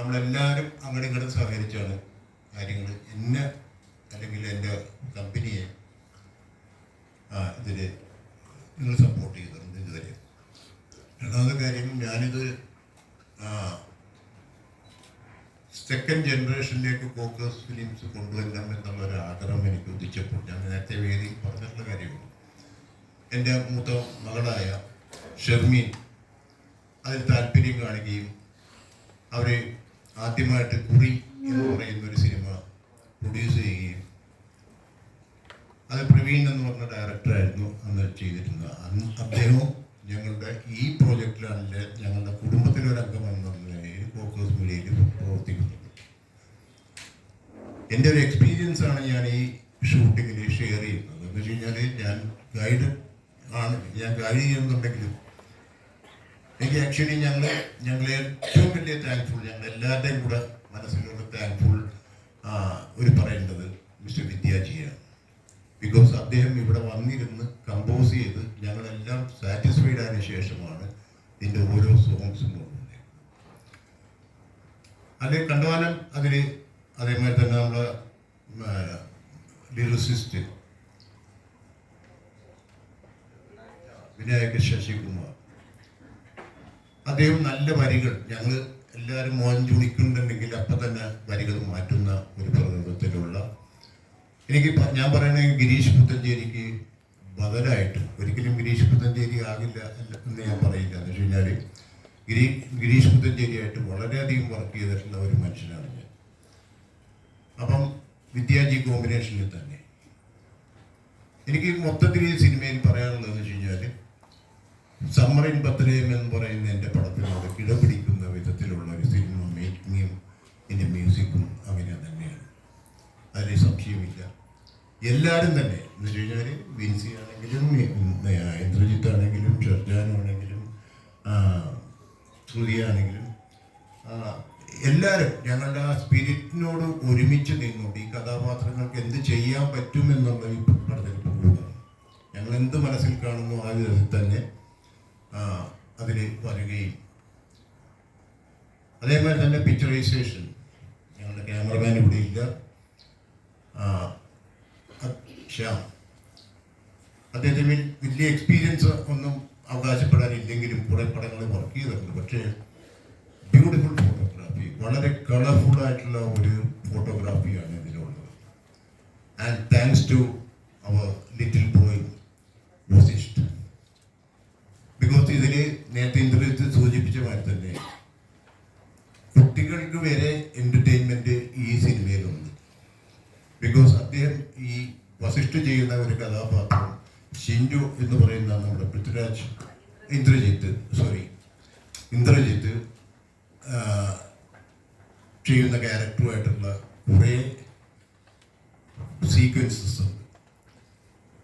നമ്മളെല്ലാവരും അങ്ങനെ ഇങ്ങോട്ടും സഹകരിച്ചാണ് കാര്യങ്ങൾ എന്നെ അല്ലെങ്കിൽ എന്റെ കമ്പനിയെ ഇതിൽ നിങ്ങൾ സപ്പോർട്ട് ചെയ്തിട്ടുണ്ട് ഇതുവരെ. രണ്ടാമത്തെ കാര്യം ഞാനിത് സെക്കൻഡ് ജനറേഷനിലേക്ക് ഫോക്കസ് ഫിലിംസ് കൊണ്ടുവരണം എന്നുള്ള ഒരു ആഗ്രഹം എനിക്ക് ഉദിച്ചപ്പോൾ ഞാൻ നേരത്തെ വേദി പറഞ്ഞിട്ടുള്ള കാര്യമാണ് എന്റെ മൂത്ത മകളായ ഷെർമീൻ അതിൽ താല്പര്യം കാണുകയും അവർ ആദ്യമായിട്ട് കുറി എന്ന് പറയുന്ന ഒരു സിനിമ പ്രൊഡ്യൂസ് ചെയ്യുകയും അത് പ്രവീൺ എന്ന് പറഞ്ഞ ഡയറക്ടറായിരുന്നു അന്ന് ചെയ്തിരുന്നത്. അന്ന് അദ്ദേഹവും ഞങ്ങളുടെ ഈ പ്രോജക്റ്റിലാണെങ്കിൽ ഞങ്ങളുടെ കുടുംബത്തിലൊരംഗം എന്ന നിലയിൽ ഫോക്കസ് മീഡിയയിൽ പ്രവർത്തിക്കുന്നത്. എന്റെ ഒരു എക്സ്പീരിയൻസ് ആണ് ഞാൻ ഈ ഷൂട്ടിങ്ങിൽ ഷെയർ ചെയ്യുന്നത്. എന്ന് വെച്ച് കഴിഞ്ഞാൽ ഞാൻ ഗൈഡ് ആണ്. ഞാൻ ഗൈഡ് ചെയ്യുന്നുണ്ടെങ്കിലും എനിക്ക് ആക്ച്വലി ഞങ്ങൾ ഞങ്ങൾ ഏറ്റവും വലിയ താങ്ക്ഫുൾ ഞങ്ങൾ എല്ലാവരുടെയും കൂടെ മനസ്സിലുള്ള താങ്ക്ഫുൾ ഒരു പറയേണ്ടത് മിസ്റ്റർ വിദ്യാജിയാണ്. ബിക്കോസ് അദ്ദേഹം ഇവിടെ വന്നിരുന്ന് കമ്പോസ് ചെയ്ത് ഞങ്ങളെല്ലാം സാറ്റിസ്ഫൈഡ് ആയതിനു ശേഷമാണ് ഇതിന്റെ ഓരോ സോങ്സും കൊണ്ടുവന്നത് അത് കണ്ടുവാനം അതിൽ അതേമാതിരി തന്നെ നമ്മളെ ലിറിസിസ്റ്റ് വിനായക ശശികുമാർ. അദ്ദേഹം നല്ല വരികൾ. ഞങ്ങൾ എല്ലാവരും മോൻ ചുണിക്കുന്നുണ്ടെങ്കിൽ അപ്പം തന്നെ വരികൾ മാറ്റുന്ന ഒരു പ്രകൃതത്തിലുള്ള എനിക്ക് ഞാൻ പറയണെങ്കിൽ ഗിരീഷ് പുത്തഞ്ചേരിക്ക് ബദലായിട്ട് ഒരിക്കലും ഗിരീഷ് പുത്തഞ്ചേരി ആകില്ല എന്ന് ഞാൻ പറയില്ല. എന്ന് വെച്ച് കഴിഞ്ഞാൽ ഗിരി ഗിരീഷ് പുത്തഞ്ചേരിയായിട്ട് വളരെയധികം വർക്ക് ചെയ്തിട്ടുള്ള ഒരു മനുഷ്യനാണ് ഞാൻ. അപ്പം വിദ്യാജി കോമ്പിനേഷനിൽ തന്നെ. എനിക്ക് മൊത്തത്തിൽ ഈ സിനിമയിൽ പറയാനുള്ളതെന്ന് വെച്ച് കഴിഞ്ഞാൽ സമ്മറിൻ പത്രയം എന്ന് പറയുന്ന എന്റെ പടത്തിനോട് കിടപിടിക്കുന്ന വിധത്തിലുള്ള ഒരു സിനിമ മേക്കിങ്ങും എന്റെ മ്യൂസിക്കും അങ്ങനെ തന്നെയാണ്. അതിൽ സംശയമില്ല. എല്ലാവരും തന്നെ. എന്ന് വെച്ച് കഴിഞ്ഞാൽ വിൻസി ആണെങ്കിലും ഇന്ദ്രജിത്ത് ആണെങ്കിലും ആ, ശ്രുതി ആണെങ്കിലും എല്ലാവരും ഞങ്ങളുടെ ആ സ്പിരിറ്റിനോട് ഒരുമിച്ച് നിന്നുകൊണ്ട് ഈ കഥാപാത്രങ്ങൾക്ക് എന്ത് ചെയ്യാൻ പറ്റുമെന്നുള്ള ഈ പടത്തിൽ പോകുന്നതാണ് ഞങ്ങൾ എന്ത് മനസ്സിൽ കാണുന്നു ആ വിധത്തിൽ തന്നെ അതിൽ വരികയും. അതേപോലെ തന്നെ പിക്ചറൈസേഷൻ ഞങ്ങളുടെ ക്യാമറമാൻ ഇവിടെ ഇല്ല. ശ്യാം അദ്ദേഹത്തിന് വലിയ എക്സ്പീരിയൻസ് ഒന്നും അവകാശപ്പെടാനില്ലെങ്കിലും കുറേ പടങ്ങൾ വർക്ക് ചെയ്തിട്ടുണ്ട്. പക്ഷേ ബ്യൂട്ടിഫുൾ ഫോട്ടോഗ്രാഫി വളരെ കളർഫുൾ ആയിട്ടുള്ള ഒരു ഫോട്ടോഗ്രാഫിയാണ് ഇതിലുള്ളത്. And thanks to our little boy Vasisht because ഇതിൽ നേരത്തെ ഇന്ദ്രജിത്ത് സൂചിപ്പിച്ച മാതിരി തന്നെ കുട്ടികൾക്ക് വരെ എന്റർടൈൻമെന്റ് ഈ സിനിമയിലുണ്ട്. ബിക്കോസ് അദ്ദേഹം ഈ വസിഷ്ഠ ചെയ്യുന്ന ഒരു കഥാപാത്രം ഷിൻഡു എന്ന് പറയുന്ന നമ്മുടെ പൃഥ്വിരാജ് ഇന്ദ്രജിത്ത് സോറി ഇന്ദ്രജിത്ത് ചെയ്യുന്ന ക്യാരക്ടറുമായിട്ടുള്ള കുറേ സീക്വൻസസ് ഉണ്ട്.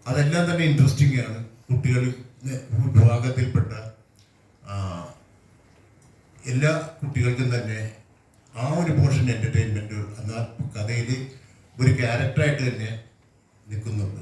അതെല്ലാം തന്നെ ഇൻട്രസ്റ്റിംഗ് ആണ്. കുട്ടികൾ വിഭാഗത്തിൽപ്പെട്ട എല്ലാ കുട്ടികൾക്കും തന്നെ ആ ഒരു പോർഷൻ എന്റർടൈൻമെന്റ് എന്നാൽ കഥയിൽ ഒരു ക്യാരക്ടറായിട്ട് തന്നെ നിൽക്കുന്നുണ്ട്